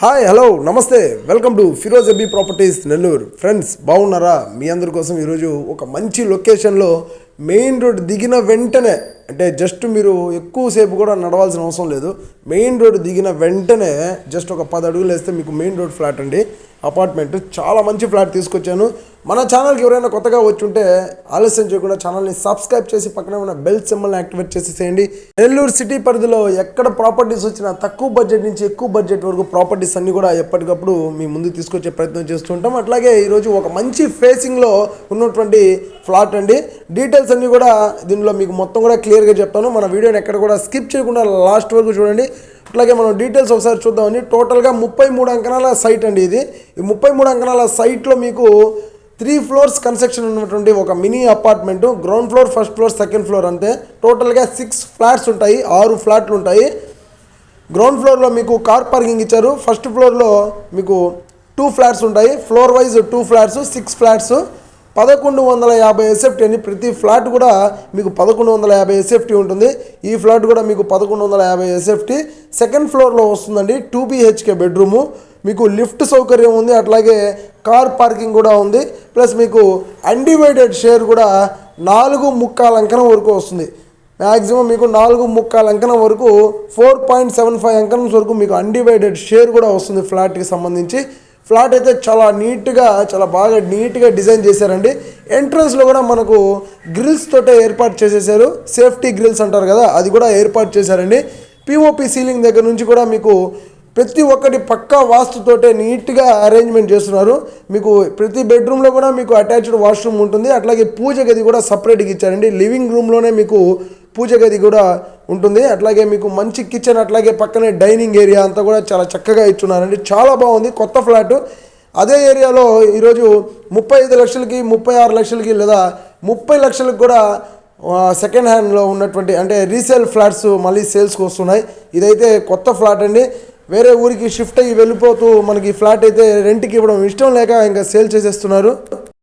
Hi hello నమస్తే. Welcome to Firoz A B properties Nellore friends బాగున్నారా? మీ అందరి కోసం ఈరోజు ఒక మంచి లొకేషన్లో మెయిన్ రోడ్ దిగిన వెంటనే అంటే జస్ట్ మీరు ఎక్కువసేపు కూడా నడవాల్సిన అవసరం లేదు. మెయిన్ రోడ్ దిగిన వెంటనే జస్ట్ ఒక పది అడుగులు వేస్తే మీకు మెయిన్ రోడ్ ఫ్లాట్ అండి. అపార్ట్మెంట్. చాలా మంచి ఫ్లాట్ తీసుకొచ్చాను. మన ఛానల్కి ఎవరైనా కొత్తగా వచ్చి ఉంటే ఆలస్యం చేయకుండా ఛానల్ని సబ్స్క్రైబ్ చేసి పక్కనే ఉన్న బెల్ సింబల్ని యాక్టివేట్ చేసేసేయండి నెల్లూరు సిటీ పరిధిలో ఎక్కడ ప్రాపర్టీస్ వచ్చినా తక్కువ బడ్జెట్ నుంచి ఎక్కువ బడ్జెట్ వరకు ప్రాపర్టీస్ అన్నీ కూడా ఎప్పటికప్పుడు మీ ముందు తీసుకొచ్చే ప్రయత్నం చేస్తుంటాం అట్లాగే ఈరోజు ఒక మంచి ఫేసింగ్లో ఉన్నటువంటి ఫ్లాట్ అండి. డీటెయిల్స్ అన్నీ కూడా దీనిలో మీకు మొత్తం కూడా క్లియర్గా చెప్తాను. మన వీడియోని ఎక్కడ కూడా స్కిప్ చేయకుండా లాస్ట్ వరకు చూడండి. అట్లాగే మనం డీటెయిల్స్ ఒకసారి చూద్దామండి. టోటల్గా ముప్పై మూడు అంకణాల సైట్ అండి ఇది. ఈ ముప్పై మూడు అంకణాల సైట్లో మీకు త్రీ ఫ్లోర్స్ కన్స్ట్రక్షన్ ఉన్నటువంటి ఒక mini apartment ground floor first floor second floor అంతే. టోటల్గా సిక్స్ ఫ్లాట్స్ ఉంటాయి ఆరు ఫ్లాట్లు ఉంటాయి. గ్రౌండ్ ఫ్లోర్లో మీకు కార్ పార్కింగ్ ఇచ్చారు. ఫస్ట్ ఫ్లోర్లో మీకు టూ ఫ్లాట్స్ ఉంటాయి. Floor wise two flats six flats పదకొండు వందల యాభై ఎస్ఎఫ్టీ అని ప్రతి ఫ్లాట్ కూడా మీకు పదకొండు వందల యాభై ఎస్ఎఫ్టీ ఉంటుంది. ఈ ఫ్లాట్ కూడా మీకు పదకొండు వందల యాభై ఎస్ఎఫ్టీ సెకండ్ ఫ్లోర్లో వస్తుందండి టూ బీహెచ్కే బెడ్రూము మీకు లిఫ్ట్ సౌకర్యం ఉంది అట్లాగే కార్ పార్కింగ్ కూడా ఉంది. ప్లస్ మీకు అన్డివైడెడ్ షేర్ కూడా నాలుగు ముక్కాల అంకణం వరకు వస్తుంది. మ్యాక్సిమం మీకు నాలుగు ముక్కాల అంకణం వరకు ఫోర్ పాయింట్ సెవెన్ ఫైవ్ అంకణం వరకు మీకు అన్డివైడెడ్ షేర్ కూడా వస్తుంది ఫ్లాట్కి సంబంధించి. ఫ్లాట్ అయితే చాలా నీట్గా చాలా బాగా నీట్గా డిజైన్ చేశారండి. ఎంట్రన్స్లో కూడా మనకు గ్రిల్స్ తోటే ఏర్పాటు చేసేసారు. సేఫ్టీ గ్రిల్స్ అంటారు కదా అది కూడా ఏర్పాటు చేశారండి. పిఓపి సీలింగ్ దగ్గర నుంచి కూడా మీకు ప్రతి ఒక్కటి పక్కా వాస్తుతోటే నీట్గా అరేంజ్మెంట్ చేస్తున్నారు. మీకు ప్రతి బెడ్రూమ్లో కూడా మీకు అటాచ్డ్ వాష్రూమ్ ఉంటుంది. అట్లాగే పూజ గది కూడా సపరేట్గా ఇచ్చారండి. లివింగ్ రూమ్లోనే మీకు పూజ గది కూడా ఉంటుంది. అట్లాగే మీకు మంచి కిచెన్ అట్లాగే పక్కనే డైనింగ్ ఏరియా అంతా కూడా చాలా చక్కగా ఇచ్చున్నారండి. చాలా బాగుంది. కొత్త ఫ్లాట్ అదే ఏరియాలో ఈరోజు ముప్పై ఐదు లక్షలకి ముప్పై ఆరు లక్షలకి లేదా ముప్పై లక్షలకు కూడా సెకండ్ హ్యాండ్లో ఉన్నటువంటి అంటే రీసేల్ ఫ్లాట్స్ మళ్ళీ సేల్స్కి వస్తున్నాయి. ఇదైతే కొత్త ఫ్లాట్ అండి. వేరే ఊరికి షిఫ్ట్ అయ్యి వెళ్ళిపోతూ మనకి ఫ్లాట్ అయితే రెంట్కి ఇవ్వడం ఇష్టం లేక ఇంకా సేల్ చేసేస్తున్నారు.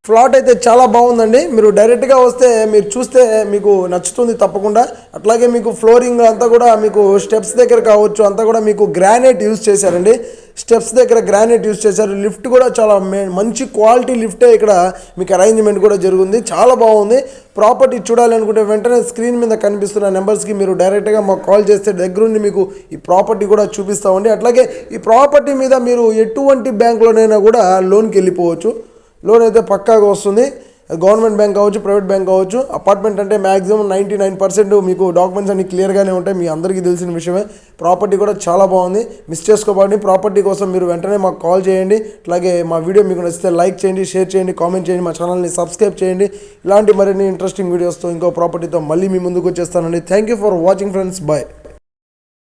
ఫ్లాట్ అయితే చాలా బాగుందండి. మీరు డైరెక్ట్గా వస్తే మీరు చూస్తే మీకు నచ్చుతుంది తప్పకుండా. అట్లాగే మీకు ఫ్లోరింగ్ అంతా కూడా మీకు స్టెప్స్ దగ్గర కావచ్చు అంతా కూడా మీకు గ్రానైట్ యూజ్ చేశారండి. స్టెప్స్ దగ్గర గ్రానైట్ యూజ్ చేశారు. లిఫ్ట్ కూడా చాలా మంచి క్వాలిటీ లిఫ్టే ఇక్కడ మీకు అరేంజ్మెంట్ కూడా జరుగుంది. చాలా బాగుంది. ప్రాపర్టీ చూడాలనుకుంటే వెంటనే స్క్రీన్ మీద కనిపిస్తున్న నెంబర్స్కి మీరు డైరెక్ట్గా మాకు కాల్ చేస్తే దగ్గరుండి మీకు ఈ ప్రాపర్టీ కూడా చూపిస్తామండి. అట్లాగే ఈ ప్రాపర్టీ మీద మీరు ఎటువంటి బ్యాంకులోనైనా కూడా లోన్కి వెళ్ళిపోవచ్చు. లోన్ అయితే పక్కాగా వస్తుంది. గవర్నమెంట్ బ్యాంక్ కావచ్చు ప్రైవేట్ బ్యాంక్ కావచ్చు అపార్ట్మెంట్ అంటే మాక్సిమం నైంటీ నైన్ పర్సెంట్ మీకు డాక్యుమెంట్స్ అన్ని క్లియర్గానే ఉంటాయి. మీ అందరికీ తెలిసిన విషయమే. ప్రాపర్టీ కూడా చాలా బాగుంది. మిస్ చేసుకోబడి ప్రాపర్టీ కోసం మీరు వెంటనే మాకు కాల్ చేయండి. అలాగే మా వీడియో మీకు నచ్చితే లైక్ చేయండి షేర్ చేయండి కామెంట్ చేయండి మా ఛానల్ని సబ్స్క్రైబ్ చేయండి. ఇలాంటి మరిన్ని ఇంట్రెస్టింగ్ వీడియోస్తో ఇంకో ప్రాపర్టీతో మళ్ళీ మీ ముందుకు వచ్చేస్తానండి. Thank you for watching friends. Bye.